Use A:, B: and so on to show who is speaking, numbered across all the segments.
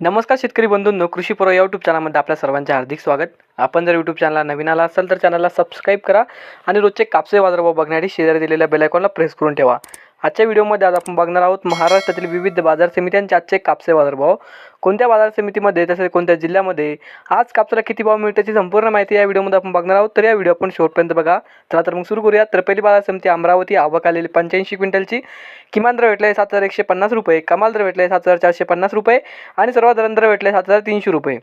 A: नमस्कार शेतकरी बंधूंनो कृषी पर्व या यूट्यूब चॅनलमध्ये आपल्या सर्वांचे हार्दिक स्वागत. आपण जर यूट्यूब चॅनलला नवीन आला असाल तर चॅनलला सबस्क्राईब करा आणि रोजचे कापसे बाजारभाव बघण्यासाठी शेजारी दिलेल्या बेलायकॉनला प्रेस करून ठेवा. आजच्या व्हिडिओमध्ये आज आपण बघणार आहोत महाराष्ट्रातील विविध बाजार समित्यांचे आजचे कापसे बाजारभाव. कोणत्या बाजार समितीमध्ये तसेच कोणत्या जिल्ह्यामध्ये आज कापसाला किती भाव मिळते याची संपूर्ण माहिती या व्हिडिओमध्ये आपण बघणार आहोत. तर या व्हिडिओ आपण शेवटपर्यंत बघा. चला तर मग सुरू करूया तर पहिली बाजार समिती अमरावती आवक आलेली पंच्याऐंशी क्विंटलची. किमान दर भेटले सात हजार एकशे पन्नास रुपये कमाल दर भेटले सात हजार चारशे पन्नास रुपये आणि सर्वात दर भेटले सात हजार तीनशे रुपये.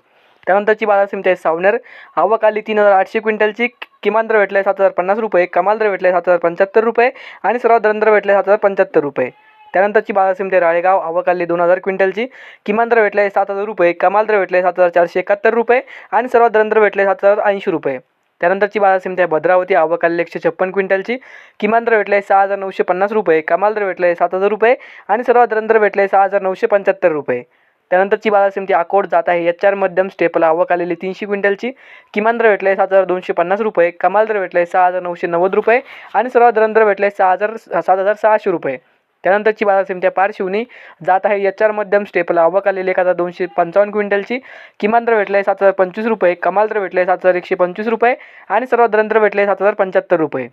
A: त्यानंतरची बाजार समिती आहे सावनेर. आवक आली तीन हजार आठशे क्विंटलची. किमान दर आहे सात हजार पन्नास रुपये. कमाल दर आहे सात हजार पंच्याहत्तर रुपये. आणि सर्वात दर भेटले सात हजार पंच्याहत्तर रुपये. त्यानंतरची बाजार समिती आहे राळेगाव. आवक आली दोन हजार क्विंटलची. किमान दर आहे सात हजार रुपये. कमाल दर भेटले सात हजार चारशे एकाहत्तर रुपये. आणि सर्वात दर भेटले सात हजार ऐंशी रुपये. त्यानंतरची बाजार समिती आहे भद्रावती. आवक आलेली एकशे छप्पन क्विंटलची. किमान दर आहे सहा हजार नऊशे पन्नास रुपये. कमाल दर आहे सात हजार रुपये. आणि सर्वात दर भेटले सहा हजार नऊशे पंच्याहत्तर रुपये. त्यानंतरची बाजार समिती अकोट जात आहे. एच आर मध्यम स्टेपला आवक आलेली तीनशे क्विंटलची. किमान दर आहे सात हजार दोनशे पन्नास रुपये. कमाल दर आहे सहा हजार नऊशे नव्वद रुपये. आणि सर्वात दर भेटले सहा हजार सात हजार सहाशे रुपये. त्यानंतरची बाजार समिती आहे पारशिवनी जात आहे. एच आर मध्यम स्टेपला आवक आलेली एक हजार दोनशे पंचावन्न क्विंटलची. किमान दर आहे सात हजार पंचवीस रुपये. कमाल दर आहे सात हजार एकशे पंचवीस रुपये. आणि सर्वात दर भेटले सात हजार पंच्याहत्तर रुपये.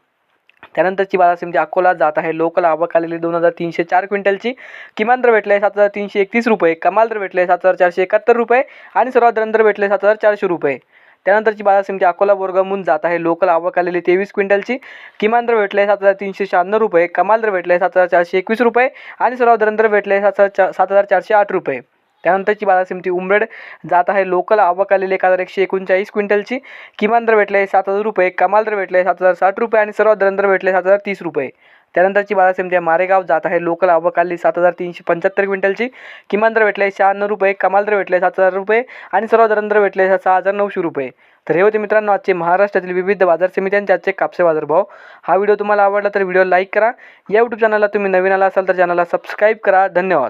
A: त्यानंतरची बाजार जी अकोला जात आहे. लोकल आवक आलेली दोन हजार तीनशे चार क्विंटलची. किमान दर भेटले सात हजार तीनशे एकतीस रुपये. कमाल दर भेटले सात हजार चारशे एकाहत्तर रुपये आणि सर्वात दर भेटले सात हजार चारशे रुपये. त्यानंतरची बाजार अकोला बोरगामून जात आहे. लोकल आवक आलेली तेवीस क्विंटलची. किमान दर भेटले सात हजार तीनशे शहाण्णव रुपये. कमाल दर भेटले सात हजार चारशे एकवीस रुपये आणि सर्वात दर भेटले सात हजार चार सात हजार चारशे आठ रुपये. त्यानंतरची बाजार समिती उमरेड. जात आहे लोकल आवक आलेली एक हजार एकशे एकोणचाळीस क्विंटलची. किमान दर भेटले सात हजार रुपये. कमाल दर भेटले सात हजार साठ रुपये आणि सर्वात दर भेटले सात हजार तीस रुपये. त्यानंतरची बाजार समिती आहे मारेगाव. जात आहे लोकल आवक आली सात हजार तीनशे पंच्याहत्तर क्विंटलची. किमान दर भेटले शहाण्णव रुपये. कमाल दर भेटले सात हजार रुपये आणि सर्वात दरंदर भेटले सहा हजार नऊशे रुपये. तर हे होते मित्रांनो आजचे महाराष्ट्रातील विविध बाजार समित्यांचे आजचे कापसे बाजारभाव हा व्हिडिओ तुम्हाला आवडला तर व्हिडिओ लाईक करा. या यूट्यूब चॅनलला तुम्ही नवीन आला असाल तर चॅनलला सबस्क्राईब करा. धन्यवाद.